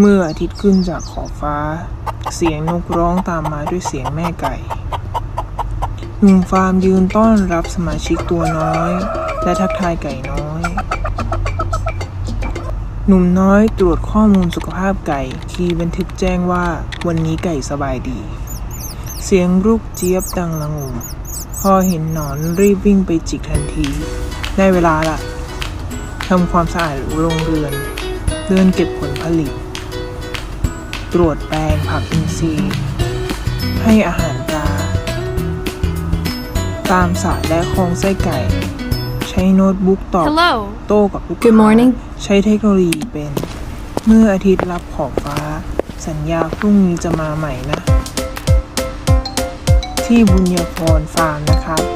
เมื่ออาทิตย์ขึ้นจากขอบฟ้า เสียงนกร้องตามมาด้วยเสียงแม่ไก่ หนุ่มฟาร์มยืนต้อนรับสมาชิกตัวน้อย และทักทายไก่น้อย หนุ่มน้อยตรวจข้อมูลสุขภาพไก่ คีบันทึกแจ้งว่าวันนี้ไก่สบายดี เสียงลูกเจี๊ยบดังละงมพอเห็นหนอนรีบวิ่งไปจิกทันที ได้เวลาละทำความสะอาดโรงเรือน เดินเก็บผลผลิต ตรวจแปลงผักอินทรีย์ ให้อาหารปลาตามสระและคลองไส้ไก่ ช้โน้ตบุ๊กตอบ Hello. โต้กับลูกค้า Good morning ใช้เทคโนโลยีเป็น เมื่ออาทิตย์รับขอบฟ้า สัญญาพรุ่งนี้จะมาใหม่นะ ที่บุญญาพรฟาร์มนะครับ